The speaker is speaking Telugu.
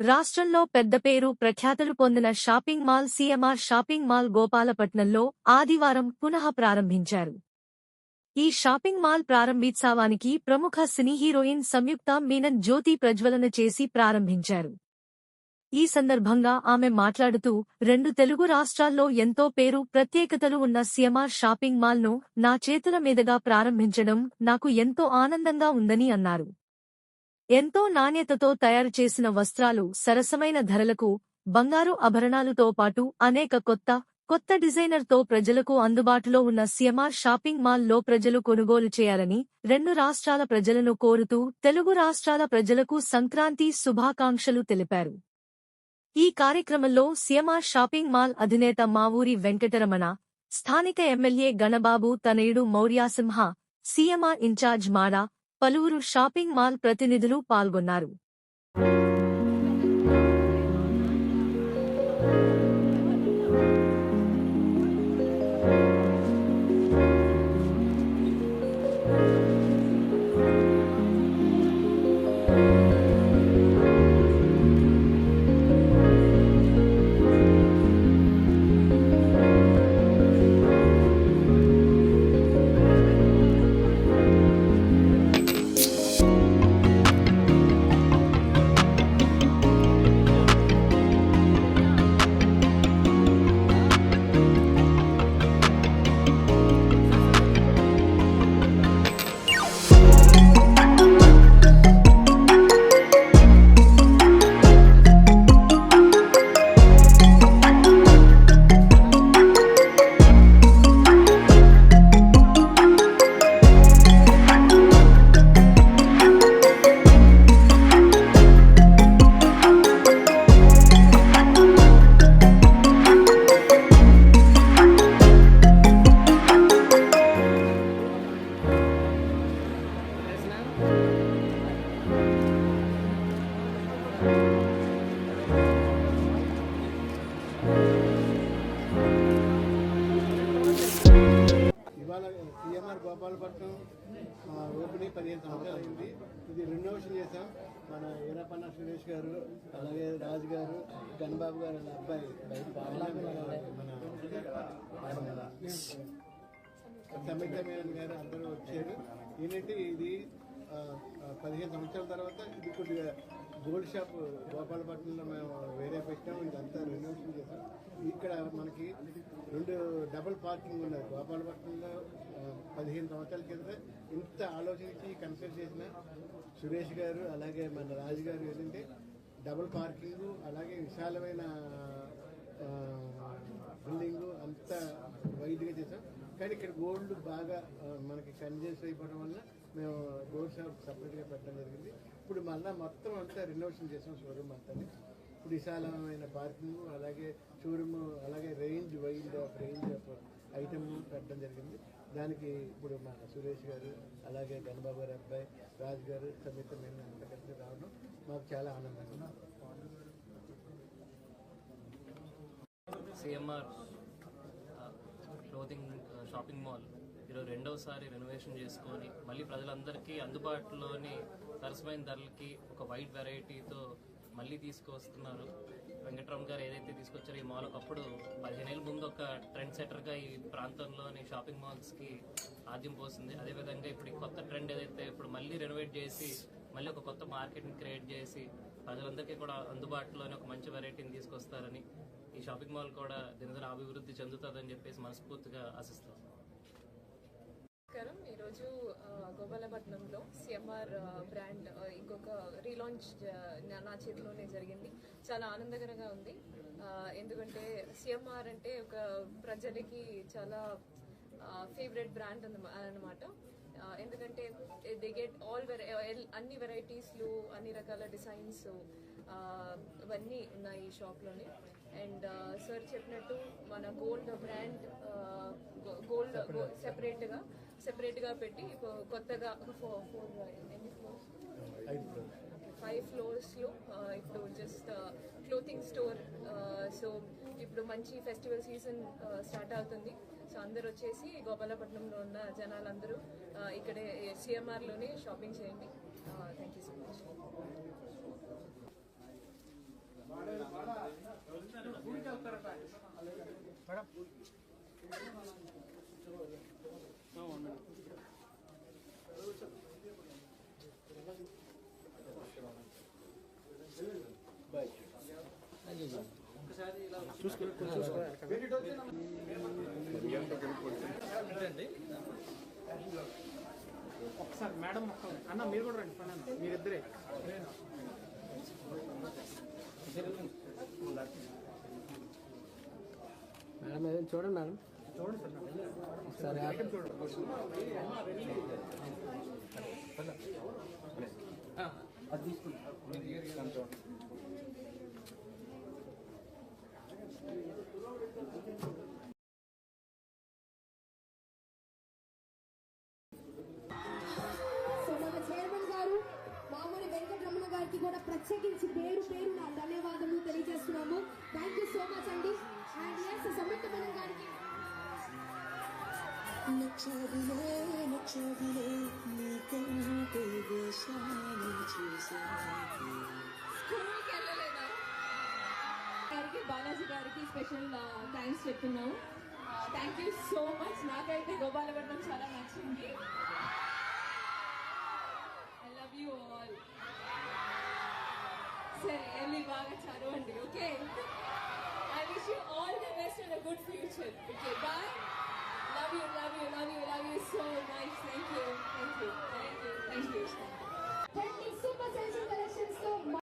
రాష్ట్రంలో పెద్ద పేరు ప్రఖ్యాతలు పొందిన shopping mall CMR shopping mall గోపాలపట్నంలో ఆదివారం పునః ప్రారంభించారు. ఈ షాపింగ్ మాల్ ప్రారంభోత్సవానికి ప్రముఖ సినీ హీరోయిన్ సంయుక్త మీనన్ జ్యోతి ప్రజ్వలన చేసి ప్రారంభించారు. ఈ సందర్భంగా ఆమె మాట్లాడుతూ రెండు తెలుగు రాష్ట్రాల్లో ఎంతో పేరు ప్రత్యేకతలు ఉన్న సీఎంఆర్ షాపింగ్ మాల్ను నా చేతుల మీదుగా ప్రారంభించడం నాకు ఎంతో ఆనందంగా ఉందని అన్నారు. ఎంతో నాణ్యతతో తయారు చేసిన వస్త్రాలు సరసమైన ధరలకు బంగారు ఆభరణాలతో పాటు అనేక కొత్త కొత్త డిజైనర్తో ప్రజలకు అందుబాటులో ఉన్న సీఎంఆర్ షాపింగ్ మాల్లో ప్రజలు కొనుగోలు చేయాలని రెండు రాష్ట్రాల ప్రజలను కోరుతూ తెలుగు రాష్ట్రాల ప్రజలకు సంక్రాంతి శుభాకాంక్షలు తెలిపారు. ఈ కార్యక్రమంలో సీఎంఆర్ షాపింగ్ మాల్ అధినేత మావూరి వెంకటరమణ స్థానిక ఎమ్మెల్యే గణబాబు తనయుడు మౌర్యాసింహ సీఎంఆర్ ఇన్ఛార్జ్ మాడా పలువురు షాపింగ్ మాల్ ప్రతినిధులు పాల్గొన్నారు. ఇవాళ సిఎంఆర్ గోపాలపట్నం ఓపెనింగ్ పదిహేను సంవత్సరాలు అయింది ఇది రెనోవేషన్ చేసాం మన ఈరపన్న సురేష్ గారు అలాగే రాజు గారు గణబాబు గారు అనే అబ్బాయి మన సమిత మేనన్ గారు అందరూ వచ్చారు ఏంటంటే ఇది పదిహేను సంవత్సరాల తర్వాత ఇది కొద్దిగా గోల్డ్ షాప్ గోపాలపట్నంలో మేము వేరే పెట్టాము ఇదంతా రెనోవేషన్ చేసాం ఇక్కడ మనకి రెండు డబుల్ పార్కింగ్ ఉన్నది గోపాలపట్నంలో పదిహేను సంవత్సరాల కింద ఇంత ఆలోచించి కన్సల్ట్ చేసిన సురేష్ గారు అలాగే మన రాజు గారు ఏంటంటే డబుల్ పార్కింగ్ అలాగే విశాలమైన బిల్డింగ్ అంత వైడ్గా చేసాం కానీ ఇక్కడ గోల్డ్ బాగా మనకి కన్జెస్ అయిపోవడం వల్ల మేము గోల్డ్ షాప్ సపరేట్గా పెట్టడం జరిగింది. ఇప్పుడు మళ్ళీ మొత్తం అంతా రినోవేషన్ చేసాం షోరూమ్ అంతా. ఇప్పుడు విశాలమైన పార్కింగ్ అలాగే షోరూమ్ అలాగే range wild of range of item పెట్టడం జరిగింది. దానికి ఇప్పుడు మా సురేష్ గారు అలాగే గణబాబు గారి అబ్బాయి రాజు గారు సమేత మేము అంతా కలిసి రావడం మాకు చాలా ఆనందంగా సిఎంఆర్ క్లోతింగ్ షాపింగ్ మాల్ ఈరోజు రెండవసారి రెనోవేషన్ చేసుకొని మళ్ళీ ప్రజలందరికీ అందుబాటులోని సరసమైన ధరలకి ఒక వైడ్ వెరైటీతో మళ్ళీ తీసుకువస్తున్నారు. వెంకటరామ్ గారు ఏదైతే తీసుకొచ్చారో ఈ మాల్ ఒకప్పుడు పదిహేను ఏళ్ళ ముందు ఒక ట్రెండ్ సెటర్గా ఈ ప్రాంతంలోని షాపింగ్ మాల్స్కి ఆద్యం పోసింది. అదేవిధంగా ఇప్పుడు ఈ కొత్త ట్రెండ్ ఏదైతే ఇప్పుడు మళ్ళీ రెనోవేట్ చేసి మళ్ళీ ఒక కొత్త మార్కెట్ని క్రియేట్ చేసి ప్రజలందరికీ కూడా అందుబాటులోనే ఒక మంచి వెరైటీని తీసుకొస్తారని ఈ షాపింగ్ మాల్ కూడా దినదిన అభివృద్ధి చెందుతుందని చెప్పేసి మనస్ఫూర్తిగా ఆశిస్తాం నమస్కారం. ఈరోజు గోపాలపట్నంలో సిఎంఆర్ బ్రాండ్ ఇంకొక రీలాంచ్ నా- చేతిలోనే జరిగింది. చాలా ఆనందకరంగా ఉంది. ఎందుకంటే సిఎంఆర్ అంటే ఒక ప్రజలకి చాలా ఫేవరెట్ బ్రాండ్ అన్నమాట. ఆ, ఎందుకంటే దే గెట్ ఆల్ అన్ని వెరైటీస్లు అన్ని రకాల డిజైన్స్ అవన్నీ ఉన్నాయి ఈ షాప్లోనే అండ్ సార్ చెప్పినట్టు మన గోల్డ్ బ్రాండ్ గోల్డ్ సెపరేట్గా సెపరేట్గా పెట్టి కొత్తగా ఫైవ్ ఫోర్ ఫైవ్ ఫ్లోర్స్లో ఇప్పుడు జస్ట్ క్లోతింగ్ స్టోర్ సో ఇప్పుడు మంచి ఫెస్టివల్ సీజన్ స్టార్ట్ అవుతుంది. సో అందరు వచ్చేసి గోపాలపట్నంలో ఉన్న జనాలందరూ ఇక్కడే సిఎంఆర్లోనే షాపింగ్ చేయండి. Thank you so much madam ఒకసారి మేడం అన్న మీరు కూడా రండి పని అన్న మీరిద్దరే మేడం ఏదైనా చూడండి మేడం. అది గారు మామూలు గారికి కూడా ప్రత్యేకించి పేరు పేరు నా ధన్యవాదములు తెలియజేస్తున్నాము. థ్యాంక్ యూ సో మచ్ అండి అండ్ ఎస్ సమర్థమణం గారికి నచ్చవిలే నచ్చవిలే నీ కంటే వేషాలు చూసాకి స్కూల్కి వెళ్ళలేదా గారికి బాలాజీ గారికి స్పెషల్ థ్యాంక్స్ చెప్తున్నాము. థ్యాంక్ యూ సో మచ్ నాకైతే గోపాలపట్నం చాలా నచ్చింది. ఐ లవ్ యూ ఆల్ సరే వెళ్ళి బాగా చదవండి okay? I wish you all the best and good future okay bye love you, love you, love you, love you so much. Thank you, thank you, thank you, thank you. Thank you.